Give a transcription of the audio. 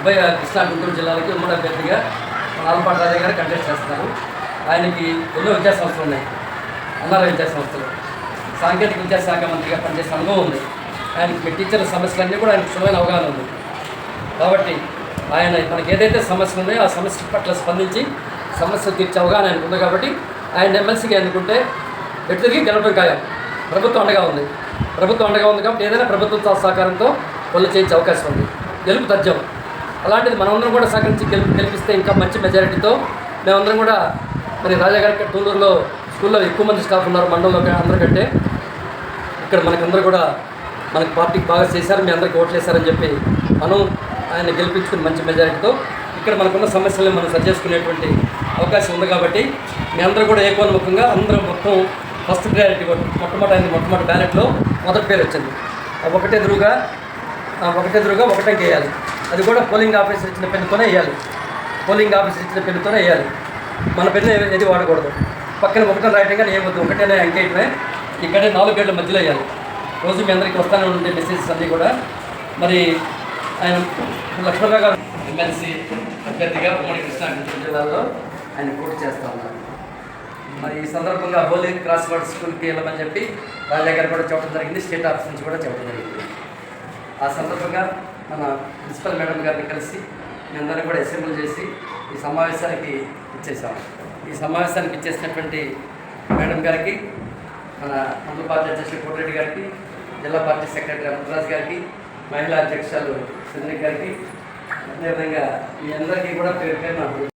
ఉభయ కృష్ణా గుంటూరు జిల్లాలకి ఉమ్మడి అభ్యర్థిగా మన ఆలపాటి రాజయ్య గారు కంటెస్ట్ చేస్తున్నారు. ఆయనకి ఎన్నో విద్యా సంస్థలు ఉన్నాయి. అన్నార విద్యా సంస్థలు. సాంకేతిక విద్యాశాఖ మంత్రిగా పనిచేసే అనుభవం ఉంది. ఆయనకి టీచర్ల సమస్యలన్నీ కూడా ఆయనకు సులభమైన అవగాహన ఉంది. కాబట్టి ఆయన మనకి ఏదైతే సమస్యలు ఉన్నాయో ఆ సమస్య పట్ల స్పందించి సమస్య తీర్చే అవగాహన ఆయనకు ఉంది కాబట్టి ఆయన ఎమ్మెల్సీగా ఎన్నుకుంటే ఎటుదిరిగి గెలవడం ఖాయం ప్రభుత్వం అండగా ఉంది. ప్రభుత్వం అండగా ఉంది కాబట్టి ఏదైనా ప్రభుత్వం సహకారంతో పనులు చేయించే అవకాశం ఉంది. గెలుపు తథ్యం. అలాంటిది మనమందరం కూడా సహకరించి గెలుపు గెలిపిస్తే ఇంకా మంచి మెజారిటీతో మేమందరం కూడా మరి రాజాగారి టూలూరులో స్కూల్లో ఎక్కువ మంది స్టాఫ్ ఉన్నారు మండలంలో అందరికంటే. ఇక్కడ మనకందరూ కూడా మనకి పార్టీకి బాగా చేశారు మీ అందరికి ఓట్లు వేశారని చెప్పి మనం ఆయన గెలిపించుకుని మంచి మెజారిటీతో ఇక్కడ మనకున్న సమస్యలను మనం సరి చేసుకునేటువంటి అవకాశం ఉంది కాబట్టి మీ అందరూ కూడా ఏకోన్ముఖంగా అందరూ మొత్తం ఫస్ట్ ప్రయారిటీ మొట్టమొదటి ఆయన మొట్టమొదటి బ్యాలెట్లో మొదటి పేరు వచ్చింది. ఒకటే ఎదురుగా ఆ ఒకటే ఒకటంకి వేయాలి అది కూడా పోలింగ్ ఆఫీసర్ ఇచ్చిన పెన్నుతోనే వేయాలి. పోలింగ్ ఆఫీసర్ ఇచ్చిన పెన్నుతోనే వేయాలి. మన పెన్ను ఏది వాడకూడదు. పక్కన ఒకటే రాయటం కానీ ఏమొద్దు. ఒకటేనే అంకేయటమే ఇక్కడే నాలుగు గంటల మధ్యలో వేయాలి. రోజు మీ అందరికీ వస్తానే ఉండే మెసేజెస్ అన్నీ కూడా. మరి ఆయన లక్ష్మణరావు గారు ఎమ్మెల్సీ అభ్యర్థిగా ఉమ్మడి కృష్ణా జిల్లాలో ఆయన పోటీ చేస్తా ఉన్నారు. మరి ఈ సందర్భంగా హోలీ క్రాస్ వర్డ్ స్కూల్కి వెళ్ళమని చెప్పి రాజా గారు కూడా చెప్పడం జరిగింది. స్టేట్ ఆఫీస్ నుంచి కూడా చెప్పడం జరిగింది. ఆ సందర్భంగా మన ప్రిన్సిపల్ మేడం గారిని కలిసి మేమందరం కూడా అసెంబ్లీ చేసి ఈ సమావేశానికి ఇచ్చేసాం ఈ సమావేశానికి ఇచ్చేసినటువంటి మేడం గారికి మన మండల పార్టీ అధ్యక్షులు కోటిరెడ్డి గారికి జిల్లా పార్టీ సెక్రటరీ అమృతరాజ్ గారికి మహిళా అధ్యక్షులు సుందరి గారికి అదేవిధంగా మీ అందరికీ కూడా పేరు పేరు నాకు